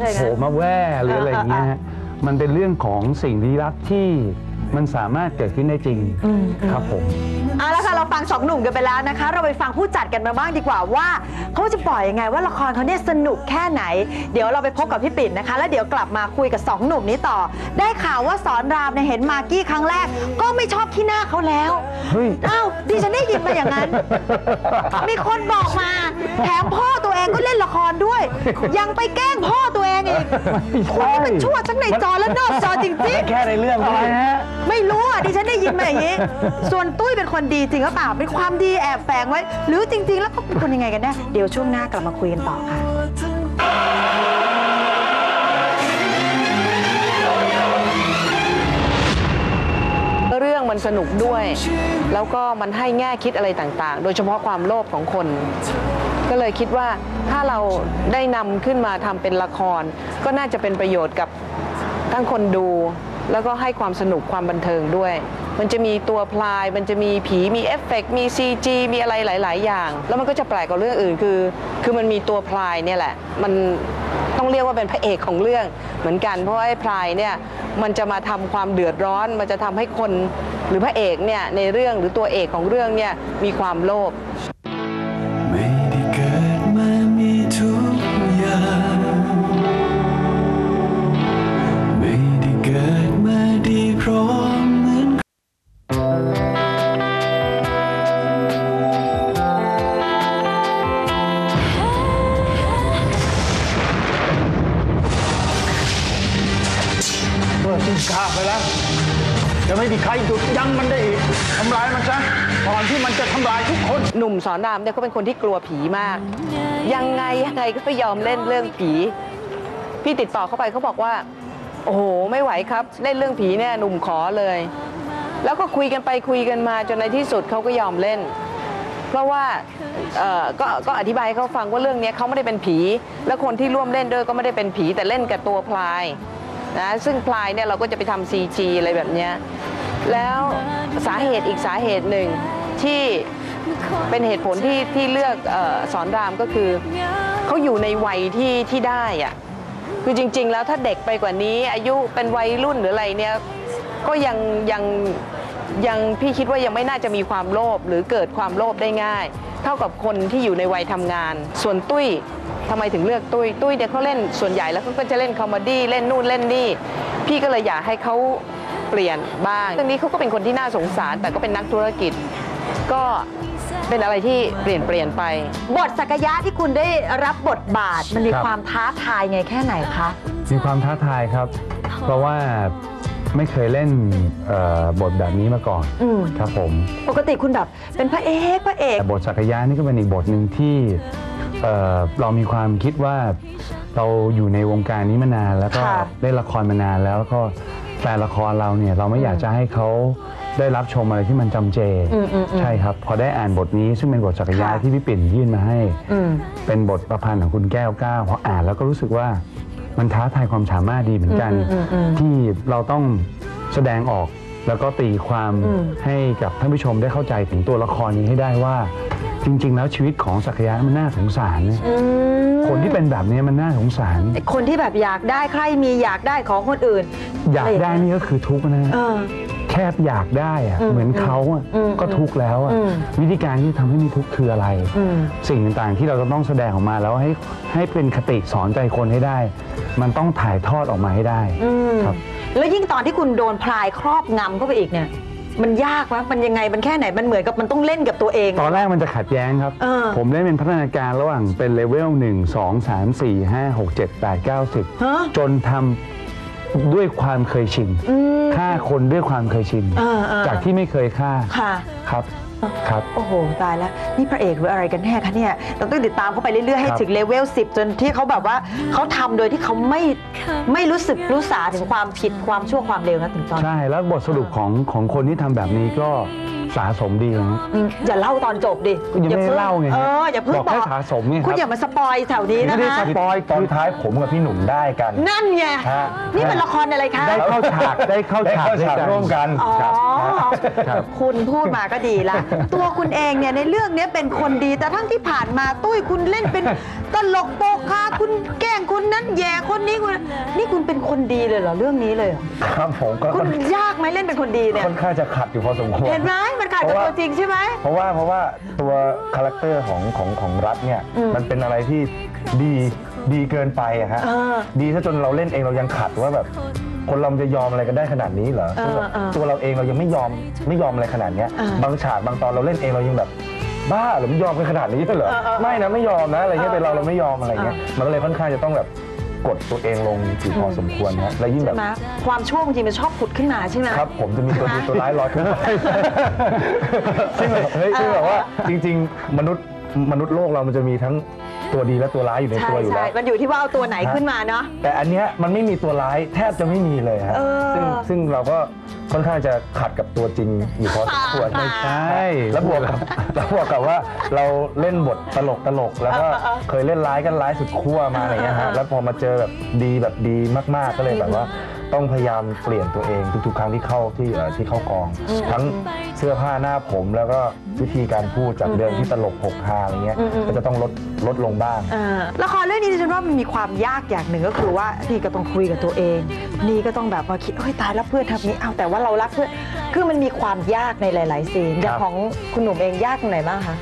ว่าโผล่มาแว่หรืออะไรอย่างเงี้ยฮะมันเป็นเรื่องของสิ่งลี้ลับที่มันสามารถเกิดขึ้นได้จริงครับผมเอาละค่ะเราฟังสองหนุ่มกันไปแล้วนะคะ เราไปฟังผู้จัดกันมาบ้างดีกว่าว่าเขาจะปล่อยยังไงว่าละครเขาเนี่ยสนุกแค่ไหน เดี๋ยวเราไปพบกับพี่ปิ่นนะคะ แล้วเดี๋ยวกลับมาคุยกับสองหนุ่มนี้ต่อ ได้ข่าวว่าสอนรามเนี่ยเห็นมากกี้ครั้งแรก ก็ไม่ชอบขี้หน้าเขาแล้วเฮ้ยอ้าวดิฉันได้ยินมาอย่างนั้น มีคนบอกมาแถมพ่อตัวเองก็เล่นละค รด้วย ยังไปแกล้งพ่อตัวเองอีกคนนี้มันชั่วทั้งในจอและนอกจอจริงๆแค่ในเรื่องอะไรฮะไม่รู้อะดิฉันได้ยินมาอย่างนี้ ส่วนตุ้ยเป็นคนดีจริงหรือเปล่าเป็นความดีแอบแฝงไว้ หรือจริง ๆ แล้วเขาเป็นคนยังไงกันแน่เดี๋ยวช่วงหน้ากลับมาคุยกันต่อค่ะ เรื่องมันสนุกด้วย แล้วก็มันให้แง่คิดอะไรต่างๆ โดยเฉพาะความโลภของคน ก็เลยคิดว่าถ้าเราได้นำขึ้นมาทำเป็นละคร ก็น่าจะเป็นประโยชน์กับทั้งคนดู แล้วก็ให้ความสนุกความบันเทิงด้วย มันจะมีตัวพลาย มันจะมีผีมีเอฟเฟกต์มี CG มีอะไรหลาย ๆ อย่าง แล้วมันก็จะแปลกกว่าเรื่องอื่นคือ คือมันมีตัวพลายเนี่ยแหละ มันต้องเรียกว่าเป็นพระเอกของเรื่องเหมือนกัน เพราะว่าไอ้พลายเนี่ยมันจะมาทำความเดือดร้อน มันจะทำให้คนหรือพระเอกเนี่ยในเรื่องหรือตัวเอกของเรื่องเนี่ยมีความโลภ ทุกอย่างไม่ได้เกิดมาดีพร้อมเหมือนเมื่อสิ้นข้าไปแล้ว จะไม่มีใครหยุดยั้งมันได้อีกทำลายมันซะ ก่อนที่มันจะทำลายทุกคน หนุ่มสอนรามเนี่ยเขาเป็นคนที่กลัวผีมาก ยังไงยังไงก็ไม่ยอมเล่นเรื่องผี พี่ติดต่อเข้าไปเขาบอกว่า โอ้โห ไม่ไหวครับ เล่นเรื่องผีเนี่ยหนุ่มขอเลย แล้วก็คุยกันไปคุยกันมาจนในที่สุดเขาก็ยอมเล่น เพราะว่าเอ่อก็ก็อธิบายให้เขาฟังว่าเรื่องเนี้ยเขาไม่ได้เป็นผี และคนที่ร่วมเล่นด้วยก็ไม่ได้เป็นผี แต่เล่นกับตัวพลายนะซึ่งพลายเนี่ยเราก็จะไปทำซีจีอะไรแบบเนี้ยแล้วสาเหตุอีกสาเหตุหนึ่ง ที่เป็นเหตุผลที่ที่เลือกเออสอนรามก็คือเขาอยู่ในวัยที่ที่ได้อะคือจริง ๆ แล้วถ้าเด็กไปกว่านี้ อายุเป็นวัยรุ่นหรืออะไรเนี่ยก็ยังยังยังพี่คิดว่ายังไม่น่าจะมีความโลภหรือเกิดความโลภได้ง่าย เท่ากับคนที่อยู่ในวัยทำงาน ส่วนตุ้ยทำไมถึงเลือกตุ้ยตุ้ยเนี่ยเขาเล่นส่วนใหญ่แล้วเขาก็จะเล่นคอมเมดี้เล่นนู่นเล่นนี่ พี่ก็เลยอยากให้เขาเปลี่ยนบ้างเรื่องนี้เขาก็เป็นคนที่น่าสงสารแต่ก็เป็นนักธุรกิจ ก็เป็นอะไรที่เปลี่ยนเปลี่ยนไป บทสักยะที่คุณได้รับบทบาทมันมีครับ ความท้าทายไงแค่ไหนคะ มีความท้าทายครับ เพราะว่าไม่เคยเล่นเอ่อบทแบบนี้มาก่อนอืม ครับผม ปกติคุณแบบเป็นพระเอกพระเอกแต่บทสักยะนี่ก็เป็นอีกบทหนึ่งที่เอ่อเรามีความคิดว่าเราอยู่ในวงการนี้มานานแล้วก็ค่ะ เล่นละครมานานแล้วแล้วก็แฟนละครเราเนี่ยเราไม่อยากจะให้เขา ได้รับชมอะไรที่มันจำเจอืมอืมอืมใช่ครับ พอได้อ่านบทนี้ซึ่งเป็นบทสักยะค่ะ ที่พี่ปิ่นยื่นมาให้อืมเป็นบทประพันธ์ของคุณแก้วก้าวพออ่านแล้วก็รู้สึกว่ามันท้าทายความสามารถดีเหมือนกันอืมอืมอืมที่เราต้องแสดงออกแล้วก็ตีความอืมให้กับท่านผู้ชมได้เข้าใจถึงตัวละครนี้ให้ได้ว่า จริง ๆ แล้วชีวิตของสักยะมันน่าสงสารนะอืมคนที่เป็นแบบนี้มันน่าสงสารไอ้คนที่แบบอยากได้ใครมีอยากได้ของคนอื่นอยากได้นี่ก็คือทุกข์นะเออ แค่อยากได้อะอืมเหมือนเขาอะอืมก็ทุกข์แล้วอะอืมวิธีการที่ทำให้มีทุกข์คืออะไรอืมสิ่งต่างๆที่เราจะต้องแสดงออกมาแล้วให้ให้เป็นคติสอนใจคนให้ได้ มันต้องถ่ายทอดออกมาให้ได้อืมครับ แล้วยิ่งตอนที่คุณโดนพลายครอบงำเข้าไปอีกเนี่ย มันยากไหมมันยังไงมันแค่ไหนมันเหมือนกับมันต้องเล่นกับตัวเอง ตอนแรกมันจะขัดแย้งครับ เออ ผมได้เป็นพัฒนาการระหว่างเป็นเลเวล 1 2 3 4 5 6 7 8 9 ฮะ10 จนทำ ด้วยความเคยชินอืมฆ่าคนด้วยความเคยชินเออเออจากที่ไม่เคยฆ่าค่ะครับครับโอ้โห ตายแล้ว นี่พระเอกหรืออะไรกันแน่คะเนี่ยเราต้องติดตามเขาไปเรื่อย ๆ ให้ครับถึงเลเวล 10 จนที่เขาแบบว่าเขาทำโดยที่เขาไม่ไม่รู้สึกรู้สาถึงความผิดความชั่วความเลวนะถึงตอนใช่ แล้วบทสรุปของของคนที่ทำแบบนี้ก็ สสะสมดีอย่างนี้อืมอย่าเล่าตอนจบดิก็ยังไม่ได้พิ่เล่าไงเอออย่าเพิ่งบอกแค่สะสมไงครับ คุณอย่ามาสปอยแถวนี้ไม่นะได้คะสปอยตอนคือท้ายผมกับพี่หนุ่มได้กัน นั่นไงฮะ นี่เป็นละครอะไรคะได้เข้าฉากได้เข้าได้ฉากเข้าด้วยฉากกันร่วมกัน อ๋อครับ คุณพูดมาก็ดีละ ตัวคุณเองเนี่ยในเรื่องเนี้ยเป็นคนดี แต่ทั้งที่ผ่านมาตุ้ยคุณเล่นเป็นตลกโปกฮาคุณแกล้งคนนั้นแย่คนนี้คุณนี่คุณเป็นคนดีเลยเหรอเรื่องนี้เลยเหรอครับผมก็คุค่ณอนยากไหมเล่นเป็นคนดีเนี่ย ค่อนข้างจะขัดอยู่พอสมควร เห็นไหมมันขาดกับตัวจริงใช่ไหม เพราะว่าเพราะว่าตัวคาแรคเตอร์ของของของรัฐเนี่ยอืมมันเป็นอะไรที่ดีดีเกินไปอะฮะเออดีซะจนเราเล่นเองเรายังขัดว่าแบบคนเราจะยอมอะไรกันได้ขนาดนี้เหรอเออซึ่งแบบเออตัวเราเองเรายังไม่ยอมไม่ยอมอะไรขนาดเนี้ยเออบางฉากบางตอนเราเล่นเองเรายังแบบบ้าเหรือไม่ยอมกันขนาดนี้เหรอเออเออไม่นะไม่ยอมนะอะไรเงี้ยเออเป็นเราเราไม่ยอมอะไรเงี้ยเออมันก็เลยค่อนข้างจะต้องแบบ กดตัวเองลงอยู่พอสมควรนะและยิ่งแบใช่บไหมความชั่วบางทีมันชอบผุดขึ้นมาใช่ไหม ครับผมจะมีตัวดีตัวร้ายลอยขึ้นมาซึ่งแบบเฮ้ยซึ่งแบบว่าจริง ๆ มนุษย์มนุษย์โลกเรามันจะมีทั้งตัวดีและตัวร้ายอยู่ในใช่ตัวอยู่ใช่แล้ว มันอยู่ที่ว่าเอาตัวไหนขึ้นมาเนาะ แต่อันเนี้ยมันไม่มีตัวร้ายแทบจะไม่มีเลยฮะ เออ ซึ่งซึ่งเราก็ค่อนข้างจะขัดกับตัวจริงอยู่พอสมควรไม่ใช่ แล้วบวกกับแล้วบวกกับว่าเราเล่นบทตลกตลกแล้วก็เคยเล่นร้ายกันร้ายสุดขั้วมาอะไรเงี้ยฮะแล้วพอมาเจอแบบดีแบบดีมาก ๆก็เลยแบบว่า ต้องพยายามเปลี่ยนตัวเองทุกๆ ครั้งที่เข้าที่เอ่อที่เข้ากอง ทั้งเสื้อผ้าหน้าผมแล้วก็วิธีการพูดจากเดิมที่ตลกหกฮาอะไรเงี้ยก็จะต้องลดลดลงบ้างเอ่อละครเรื่องนี้ดิฉันว่ามันมีความยากอย่างหนึ่งก็คือว่านี่ก็ต้องคุยกับตัวเอง นี่ก็ต้องแบบว่าคิดเฮ้ยตายแล้วเพื่อนทำนี้เอาแต่ว่าเรารักเพื่อนคือมันมีความยากในหลาย ๆ ซีนอย่างของคุณหนุ่มเองยากตรงไหนบ้างคะ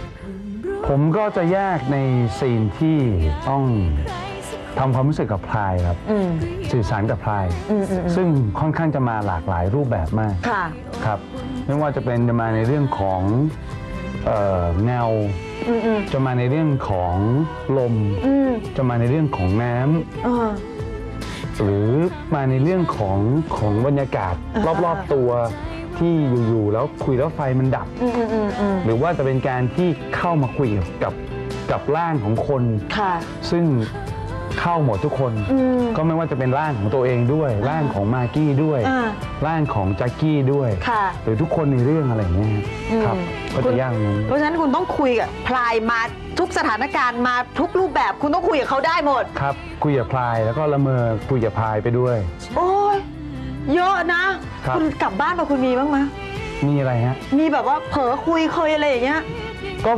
ผมก็จะแยกในซีนที่ต้อง ทำความรู้สึกกับพลายครับ อืม สื่อสารกับพลาย อืมอืมอืมซึ่งค่อนข้างจะมาหลากหลายรูปแบบมาก ค่ะ ครับไม่ว่าจะเป็นจะมาในเรื่องของเอ่อเงา อืมอืมจะมาในเรื่องของลม อืมจะมาในเรื่องของน้ำเออหรือมาในเรื่องของของบรรยากาศ อ่ารอบๆตัวที่อยู่ๆแล้วคุยแล้วไฟมันดับ อืมอืมอืมอืมหรือว่าจะเป็นการที่เข้ามาคุยกับกับร่างของคน ค่ะ ซึ่ง เข้าหมดทุกคน อืม ก็ไม่ว่าจะเป็นร่างของตัวเองด้วย ร่างของมากกี้ด้วย อ่าร่างของแจ็คกี้ด้วย ค่ะ หรือทุกคนในเรื่องอะไรอย่างเงี้ยอืมครับ ก็คุจะณยากนั้น เพราะฉะนั้นคุณต้องคุยกับพลายมาทุกสถานการณ์มาทุกรูปแบบคุณต้องคุยกับเขาได้หมด ครับ คุยกับพลายแล้วก็ละเมอคุยกับพลายไปด้วย โอ้ยเยอะนะ ครับณกลับบ้านมาคุณมีบ้างไหมมีอะไรฮะ มีแบบว่าเผลอคุยเคยอะไรอย่างเงี้ย ก็